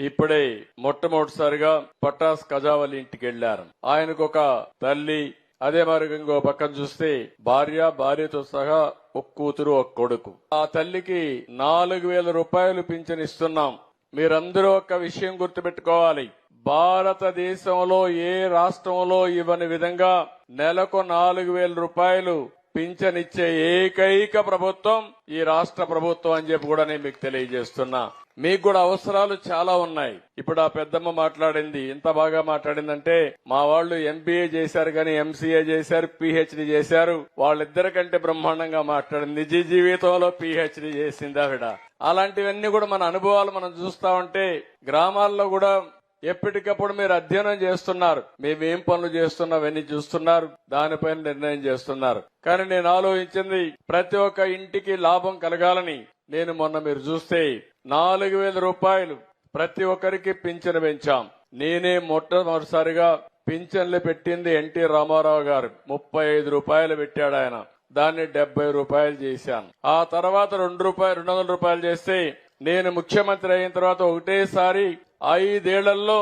ఇప్పుడే మొట్టమొదటిసారిగా పటాస్ కజావలి ఇంటికి వెళ్ళారు ఆయనకు ఒక తల్లి అదే మరి ఇంకో పక్కన చూస్తే భార్య భార్యతో సహా ఒక కూతురు ఒక కొడుకు. ఆ తల్లికి నాలుగు వేల రూపాయలు పింఛన్ ఇస్తున్నాం. మీరందరూ ఒక విషయం గుర్తుపెట్టుకోవాలి. భారతదేశంలో ఏ రాష్ట్రంలో ఇవ్వని విధంగా నెలకు నాలుగు వేల రూపాయలు పింఛనిచ్చే ఏకైక ప్రభుత్వం ఈ రాష్ట్ర ప్రభుత్వం అని చెప్పి కూడా నేను మీకు తెలియజేస్తున్నా. మీకు కూడా అవసరాలు చాలా ఉన్నాయి. ఇప్పుడు ఆ పెద్దమ్మ మాట్లాడింది. ఎంత బాగా మాట్లాడిందంటే మా వాళ్ళు ఎంబీఏ చేశారు కానీ ఎంసీఏ చేశారు పిహెచ్డి చేశారు. వాళ్ళిద్దరి కంటే బ్రహ్మాండంగా మాట్లాడింది. నిజ జీవితంలో పిహెచ్డి చేసింది ఆవిడ. అలాంటివన్నీ కూడా మన అనుభవాలు మనం చూస్తా ఉంటే గ్రామాల్లో కూడా ఎప్పటికప్పుడు మీరు అధ్యయనం చేస్తున్నారు. మేమేం పనులు చేస్తున్నావన్నీ చూస్తున్నారు. దానిపైన నిర్ణయం చేస్తున్నారు. కానీ నేను ఆలోచించింది ప్రతి ఒక్క ఇంటికి లాభం కలగాలని నేను మొన్న మీరు చూస్తే నాలుగు వేల రూపాయలు ప్రతి ఒక్కరికి పింఛను పెంచాం. నేనే మొట్టమొదటిసారిగా పింఛన్లు పెట్టింది ఎన్టీ రామారావు గారు. ముప్పై ఐదు రూపాయలు పెట్టాడు ఆయన. దాన్ని డెబ్బై రూపాయలు చేశాను. ఆ తర్వాత రెండు రూపాయలు రెండు వందల రూపాయలు చేస్తే నేను ముఖ్యమంత్రి అయిన తర్వాత ఒకటేసారి ఐదేళ్ళలో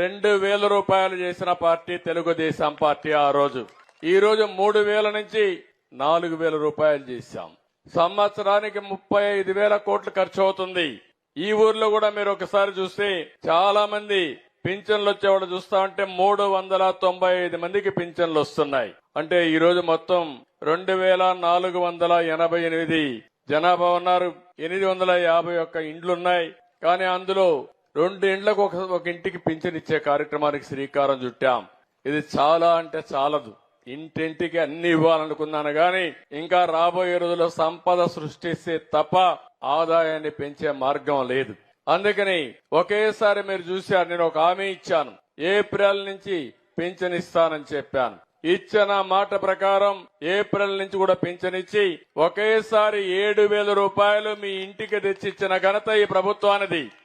రెండు వేల రూపాయలు చేసిన పార్టీ తెలుగుదేశం పార్టీ ఆ రోజు. ఈ రోజు మూడు వేల నుంచి నాలుగు వేల రూపాయలు చేశాం. సంవత్సరానికి ముప్పై ఐదు వేల కోట్లు ఖర్చు అవుతుంది. ఈ ఊర్లో కూడా మీరు ఒకసారి చూస్తే చాలా మంది పింఛన్లు వచ్చేవాళ్ళు చూస్తా ఉంటే మూడు వందల తొంభై ఐదు మందికి పింఛన్లు వస్తున్నాయి. అంటే ఈ రోజు మొత్తం రెండు వేల నాలుగు వందల ఎనభై ఎనిమిది జనాభా ఉన్నారు. ఎనిమిది వందల యాభై ఒక్క ఇండ్లున్నాయి. కానీ అందులో రెండు ఇండ్లకు ఒక ఒక ఇంటికి పింఛన్ ఇచ్చే కార్యక్రమానికి శ్రీకారం చుట్టాం. ఇది చాలా అంటే చాలదు. ఇంటింటికి అన్ని ఇవ్వాలనుకున్నాను గాని ఇంకా రాబోయే రోజుల్లో సంపద సృష్టిస్తే తప్ప ఆదాయాన్ని పెంచే మార్గం లేదు. అందుకని ఒకేసారి మీరు చూశారు నేను ఒక హామీ ఇచ్చాను. ఏప్రిల్ నుంచి పింఛన్ ఇస్తానని చెప్పాను. ఇచ్చిన మాట ప్రకారం ఏప్రిల్ నుంచి కూడా పింఛనిచ్చి ఒకేసారి ఏడు వేల రూపాయలు మీ ఇంటికి తెచ్చిచ్చిన ఘనత ఈ ప్రభుత్వానిది.